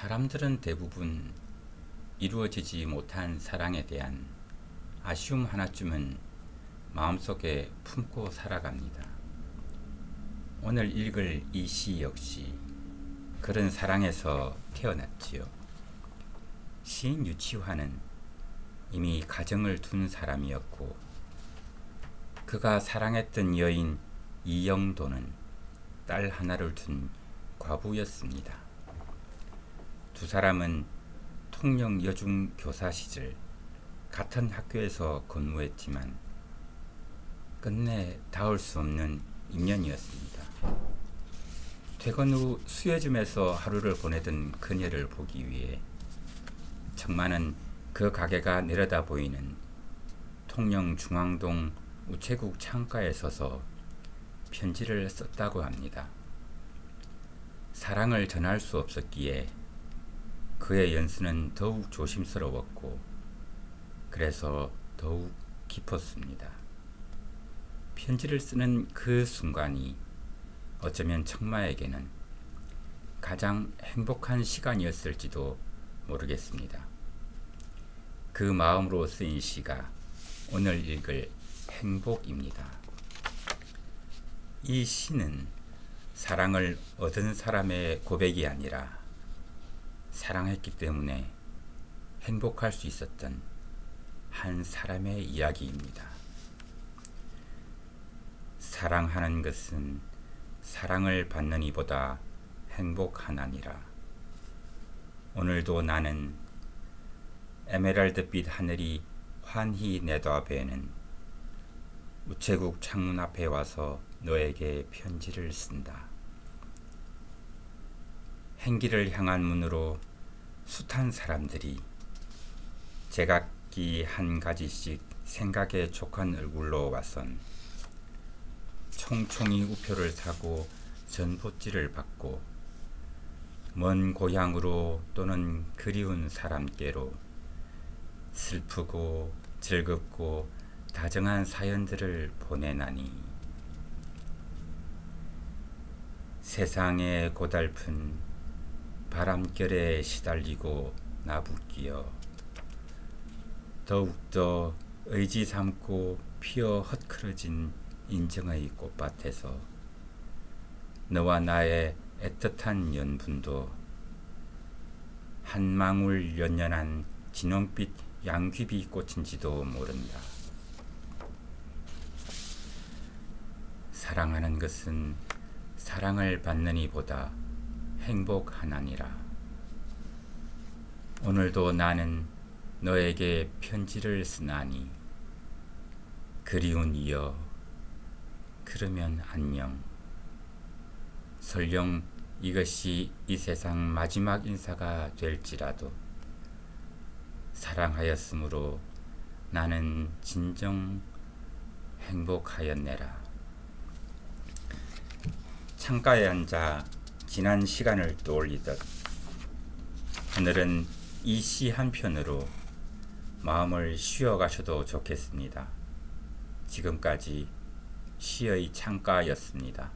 사람들은 대부분 이루어지지 못한 사랑에 대한 아쉬움 하나쯤은 마음속에 품고 살아갑니다. 오늘 읽을 이 시 역시 그런 사랑에서 태어났지요. 시인 유치화는 이미 가정을 둔 사람이었고 그가 사랑했던 여인 이영도는 딸 하나를 둔 과부였습니다. 두 사람은 통영 여중 교사 시절 같은 학교에서 근무했지만 끝내 닿을 수 없는 인연이었습니다. 퇴근 후 수여점에서 하루를 보내던 그녀를 보기 위해 청마는 그 가게가 내려다 보이는 통영 중앙동 우체국 창가에 서서 편지를 썼다고 합니다. 사랑을 전할 수 없었기에 그의 연수는 더욱 조심스러웠고 그래서 더욱 깊었습니다. 편지를 쓰는 그 순간이 어쩌면 청마에게는 가장 행복한 시간이었을지도 모르겠습니다. 그 마음으로 쓰인 시가 오늘 읽을 행복입니다. 이 시는 사랑을 얻은 사람의 고백이 아니라 사랑했기 때문에 행복할 수 있었던 한 사람의 이야기입니다. 사랑하는 것은 사랑을 받는 이보다 행복하나니라. 오늘도 나는 에메랄드빛 하늘이 환히 내다배는 우체국 창문 앞에 와서 너에게 편지를 쓴다. 행기를 향한 문으로 숱한 사람들이 제각기 한 가지씩 생각에 족한 얼굴로 와선 총총히 우표를 사고 전봇지를 받고 먼 고향으로 또는 그리운 사람께로 슬프고 즐겁고 다정한 사연들을 보내나니 세상에 고달픈 바람결에 시달리고 나부끼어 더욱더 의지 삼고 피어 헛크러진 인정의 꽃밭에서 너와 나의 애틋한 연분도 한 망울 연연한 진홍빛 양귀비 꽃인지도 모른다. 사랑하는 것은 사랑을 받는 이보다 행복하나니라. 오늘도 나는 너에게 편지를 쓰나니 그리운 이여 그러면 안녕. 설령 이것이 이 세상 마지막 인사가 될지라도 사랑하였으므로 나는 진정 행복하였네라. 창가에 앉아 지난 시간을 떠올리듯 오늘은 이 시 한 편으로 마음을 쉬어 가셔도 좋겠습니다. 지금까지 시의 창가였습니다.